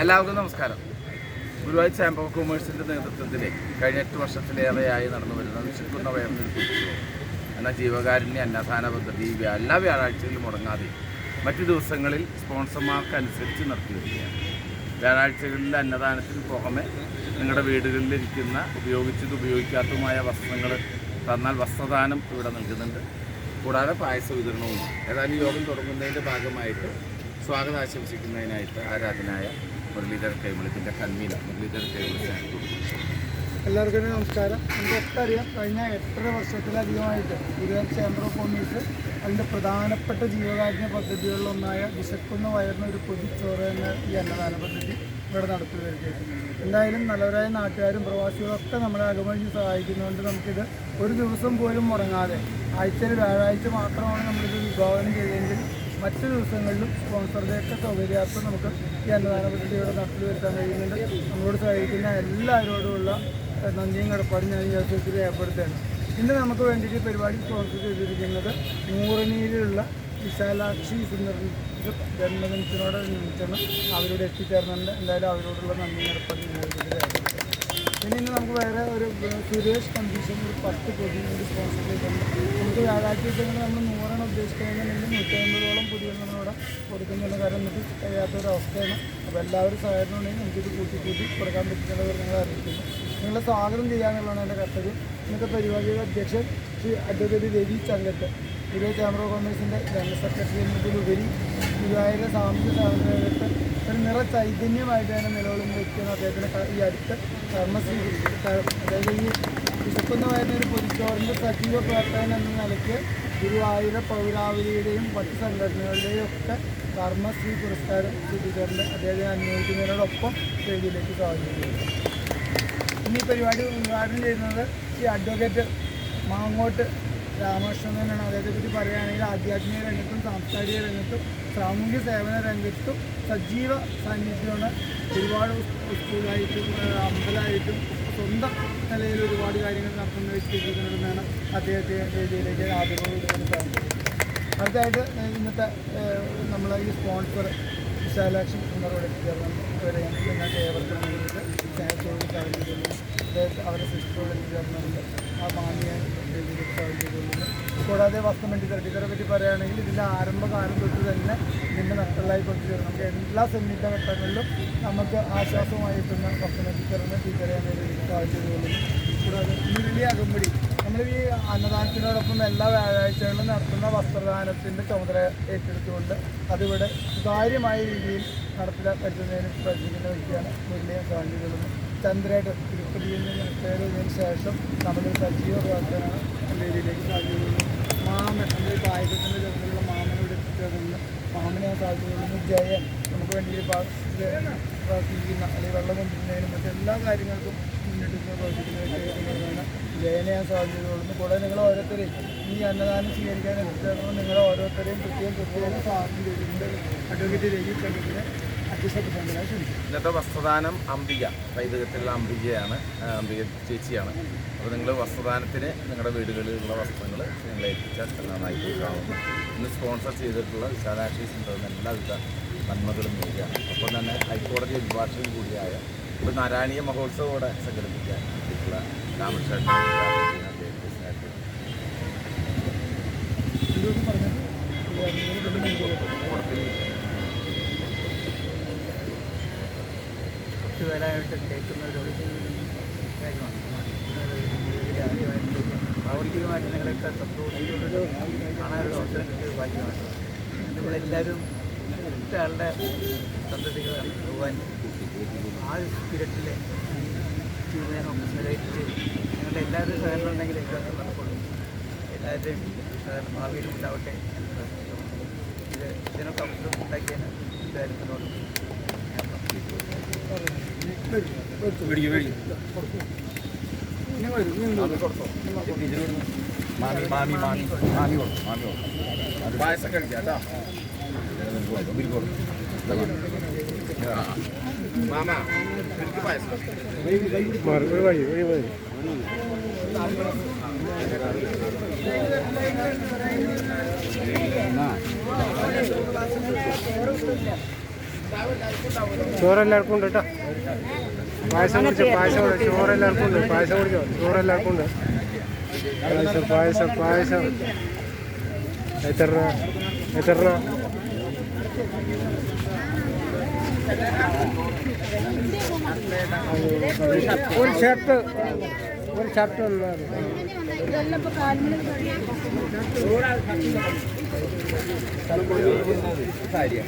എല്ലാവർക്കും നമസ്കാരം. Guruvayur chamber of കൊമേഴ്സിന്റെ നേതൃത്വത്തിൽ കഴിഞ്ഞ എട്ട് വർഷത്തിലേറെയായി നടന്നു വരുന്ന വിശക്കുന്ന വയറിന് എന്ന ജീവകാരുണ്യ അന്നദാന പദ്ധതി എല്ലാ വ്യാഴാഴ്ചകളിലും മുടങ്ങാതെ മറ്റു ദിവസങ്ങളിൽ സ്പോൺസർമാർക്ക് അനുസരിച്ച് നടത്തി വരികയാണ് വ്യാഴാഴ്ചകളിൽ അന്നദാനത്തിന് പുറമെ നിങ്ങളുടെ വീടുകളിലിരിക്കുന്ന ഉപയോഗിച്ചത് ഉപയോഗിക്കാത്തതുമായ വസ്ത്രങ്ങൾ തന്നാൽ വസ്ത്രദാനം ഇവിടെ നൽകുന്നുണ്ട്. കൂടാതെ പായസ വിതരണവും ഏതായാലും യോഗം തുടങ്ങുന്നതിന്റെ ഭാഗമായിട്ട് സ്വാഗതം ആശംസിക്കുന്നതിനായിട്ട് ആരാധനായ മുരളീധര കൈമളിത്തിന്റെ കൺവീനർ മുരളീധര കൈമളി എല്ലാവർക്കും നമസ്കാരം. നമുക്കൊക്കെ അറിയാം കഴിഞ്ഞ എട്ടര വർഷത്തിലധികമായിട്ട് ഗുരുവായൂർ ചേംബർ ഓഫ് കോമേഴ്സ് അതിന്റെ പ്രധാനപ്പെട്ട ജീവകാരുണ്യ പദ്ധതികളിലൊന്നായ വിശക്കുന്ന വയറിന് ഒരു പൊതിച്ചോറ് എന്ന ഈ അന്നദാന പദ്ധതി ഇവിടെ നടത്തി വരികയാണ് എന്തായാലും നല്ലവരായ നാട്ടുകാരും പ്രവാസികളൊക്കെ നമ്മളെ അകമഴിഞ്ഞ് സഹായിക്കുന്നതുകൊണ്ട് നമുക്കിത് ഒരു ദിവസം പോലും മുടങ്ങാതെ ആഴ്ചയിൽ വ്യാഴാഴ്ച മാത്രമാണ് നമ്മളിത് വിഭാവനം ചെയ്തെങ്കിൽ മറ്റു ദിവസങ്ങളിലും സ്പോൺസറുടെയൊക്കെ സൗകര്യാർത്ഥം നമുക്ക് ഈ അന്നദാന പദ്ധതി ഇവിടെ നടത്തി വരുത്താൻ കഴിയുന്നുണ്ട്. നമ്മളോട് സഹായിക്കുന്ന എല്ലാവരോടുമുള്ള നന്ദിയും കടപ്പാടും ഞാൻ ഈ അവസരത്തിൽ ഏർപ്പെടുത്തുകയാണ് ഇന്ന് നമുക്ക് വേണ്ടിയിട്ട് പരിപാടി സ്പോൺസർ ചെയ്തിരിക്കുന്നത് നൂറനീരിലുള്ള വിശാലാക്ഷി ജന്മദിനത്തിനോടനുബന്ധിച്ചാണ് അവരോട് എത്തിച്ചേർന്നുണ്ട് എന്തായാലും അവരോടുള്ള നന്ദി കടപ്പാടും ഈ പിന്നെ ഇന്ന് നമുക്ക് വേറെ ഒരു സുരേഷ് കണ്ടീഷൻ ഒരു പത്ത് പൊതി ഒരു സ്പോൺസർ ചെയ്തിട്ടുണ്ട്. നമുക്ക് വ്യാഴാഴ്ച ദിവസങ്ങളിൽ നമ്മൾ നൂറാണ് ഉദ്ദേശിക്കുന്നതെന്നുണ്ടെങ്കിൽ നൂറ്റമ്പതോളം പൊതികൾ നമ്മളിവിടെ കൊടുക്കുന്നുണ്ട്. കാരണം നമുക്ക് കഴിയാത്തൊരവസ്ഥയാണ് അപ്പോൾ എല്ലാവരും സഹായമുണ്ടെങ്കിൽ ഉണ്ടെങ്കിൽ നമുക്കിത് കൂട്ടി കൂട്ടി കൊടുക്കാൻ പറ്റുന്നവർ നിങ്ങൾ അറിയിക്കുന്നു. നിങ്ങളെ സ്വാഗതം ചെയ്യാനുള്ളതാണ് എന്റെ കർത്തവ്യം. ഇന്നത്തെ പരിപാടിയുടെ അധ്യക്ഷൻ Shri advocate Ravi Chankath. Guruvayur chamber of കോമേഴ്സിന്റെ general secretary എന്നതിലുപരി ഗുരുവായൂരെ സാമൂഹ്യ സ്ഥാപനങ്ങൾക്ക് ഒരു നിറ ചൈതന്യമായിട്ട് തന്നെ നിലകൊള്ളുന്ന വ്യക്തിയാണ് അദ്ദേഹത്തിന് ഈ അടുത്ത് കർമ്മശ്രീ അതായത് ഈ വിശക്കുന്നതായിരുന്ന ഒരു പൊതുച്ചോറിന്റെ സജീവ പ്രവർത്തകൻ എന്ന നിലയ്ക്ക് ഗുരുവായൂര പൗരാവലിയുടെയും മറ്റ് സംഘടനകളുടെയും ഒക്കെ കർമ്മശ്രീ പുരസ്കാരം ചെയ്തിട്ടുണ്ട് അദ്ദേഹത്തെ അന്വേഷിക്കുന്നതിനോടൊപ്പം വേദിയിലേക്ക് സ്വാഗതം. ചെയ്യുന്നു ഇനി പരിപാടി ഉദ്ഘാടനം ചെയ്യുന്നത് ഈ അഡ്വക്കേറ്റ് മാങ്ങോട്ട് രാമകൃഷ്ണനാണ് അദ്ദേഹത്തെ പറ്റി പറയുകയാണെങ്കിൽ ആധ്യാത്മിക രംഗത്തും സാംസ്കാരിക രംഗത്തും സാമൂഹ്യ സേവന രംഗത്തും സജീവ സാന്നിധ്യമാണ്. ഒരുപാട് സ്കൂളായിട്ടും അമ്പലമായിട്ടും സ്വന്തം നിലയിൽ ഒരുപാട് കാര്യങ്ങൾ നടത്തുന്ന വ്യക്തിത്വത്തിനെന്നാണ് അദ്ദേഹത്തെ വേദിയിലേക്ക് ആദരവ് അടുത്തായിട്ട് ഇന്നത്തെ നമ്മളെ ഈ സ്പോൺസർ വിശാലാക്ഷി എന്നവരോട് എത്തിച്ചേർന്ന് നിങ്ങൾക്ക് ഏവർക്കും വേണ്ടിയിട്ട് അവരെ സിസ്റ്ററോട് ചേർന്നുണ്ട്. ആ കൂടാതെ വസ്ത്രമണ്ടി തട്ടിക്കറെ പറ്റി പറയുകയാണെങ്കിൽ ഇതിന്റെ ആരംഭകാലം തൊട്ട് തന്നെ ഇതിന്റെ നട്ടലായി കൊണ്ടുവരും നമുക്ക് എല്ലാ സന്നിഗ്ധ ഘട്ടങ്ങളിലും നമുക്ക് ആശ്വാസമായിട്ടുന്ന വസ്ത്രമണ്ടി തരുന്ന ടീച്ചറെ വേദിയിലേക്ക് സാധിച്ചതുകൊണ്ടും കൂടാതെ ഈ അകമ്പടി നമ്മൾ ഈ അന്നദാനത്തിനോടൊപ്പം എല്ലാ വ്യാഴാഴ്ചകളിലും നടത്തുന്ന വസ്ത്രദാനത്തിന്റെ ചുമതല ഏറ്റെടുത്തുകൊണ്ട് അതിവിടെ സുതാര്യമായ രീതിയിൽ നടപ്പിലാക്കുന്നതിന് പ്രചരിക്കുന്ന വ്യക്തിയാണ് വലിയ സാധ്യതകളും ചന്ദ്രയുടെ തിരുപ്പതിയിൽ നിന്ന് റിട്ടയർ ശേഷം നമ്മുടെ സജീവ പ്രവർത്തനമാണ് വേദിയിലേക്ക് രീതിയിലേക്ക് മാമൻ നമ്മുടെ ഈ പായസത്തിന്റെ ചുമതലയുള്ള മാമനോട് എത്തിച്ചേർന്ന് സാധ്യതകളും ജയൻ നമുക്ക് വേണ്ടി ഈ പാ- പ്രവർത്തിക്കുന്ന അല്ലെങ്കിൽ വെള്ളം കൊണ്ടിരുന്നതിനും മറ്റെല്ലാ കാര്യങ്ങൾക്കും മുന്നിട്ട് പ്രവർത്തിക്കുന്നതിനാണ് ജയനെ ഞാൻ സാധ്യതയുള്ളൂ കൂടെ നിങ്ങൾ ഓരോരുത്തരെയും ഈ അന്നദാനം സ്വീകരിക്കാൻ എത്തിച്ചേർന്ന് നിങ്ങൾ ഓരോരുത്തരെയും പ്രത്യേകം പ്രത്യേകം ചെയ്തിട്ടുണ്ട് അഡ്വക്കേറ്റ് രവി ക്ഷണിച്ചു ഇന്നത്തെ വസ്ത്രദാനം അംബിക പൈതൃകത്തിലുള്ള അംബികയാണ് അംബിക ചേച്ചിയാണ്. അപ്പോൾ നിങ്ങൾ വസ്ത്രദാനത്തിന് നിങ്ങളുടെ വീടുകളിലുള്ള വസ്ത്രങ്ങൾ നിങ്ങളെ എത്തിച്ചാൽ നന്നായിട്ട് കാണുന്നു ഇന്ന് സ്പോൺസർ ചെയ്തിട്ടുള്ള വിശാലാക്ഷി സെന്ററിന് എല്ലാവിധ നന്മകളും നേരുകയാണ് ഒപ്പം തന്നെ ഹൈക്കോടതി അഭിഭാഷകൻ കൂടിയായ ഒരു നാരായണീയ മഹോത്സവോടെ സംഘടിപ്പിക്കാൻ വേണ്ടിയിട്ടുള്ള രാമകൃഷ്ണൻ കേൾക്കുന്ന ഒരു കാര്യമാണ്. പ്രാവർത്തികമായിട്ട് നിങ്ങളൊക്കെ സപ്പോർട്ട് കാണാനൊരു അവസരം കിട്ടിയത് ഭാഗ്യമാണ് നമ്മളെല്ലാവരും ഒറ്റ ആളുടെ സന്തതികളാണ് ഭഗവാൻ ആ സ്പിരിറ്റിൽ ജീവിതം നിലയിച്ച് നിങ്ങളുടെ എല്ലാവരുടെയും സഹകരണം ഉണ്ടെങ്കിൽ ഇതൊക്കെ നടക്കുള്ളൂ എല്ലാവരുടെയും സഹകരണം ഭാവിയിലും ഉണ്ടാവട്ടെ എന്ന് പ്രാർത്ഥിക്കുന്നു. ഇത് ഇതിനൊക്കെ അവസരം ഉണ്ടാക്കിയതിന് കാര്യത്തിനോട് ഞാൻ ഇനി വരും ഇനി ഉണ്ടോ? മാമി മാമി മാമി മാമി കൊടുക്കും മാമി കൊടുക്കും പായസം കഴിക്കാം കേട്ടോ. മാമ എനിക്ക് പായസം കേട്ടോ പായസം കുടിച്ചോ പായസം കുടിച്ചോ ചോറെല്ലാവർക്കും ഉണ്ട് പായസം കുടിച്ചോ ചോറെല്ലാവർക്കും ഉണ്ട് പായസം പായസം പായസം എത്ര രൂപ എത്ര രൂപ ഒരു ഷർട്ട് ഒരു ഷർട്ട് ഉണ്ടായിരുന്നു രണ്ട് മൂന്ന് മണിക്കൂർ ഷർട്ട് സാരി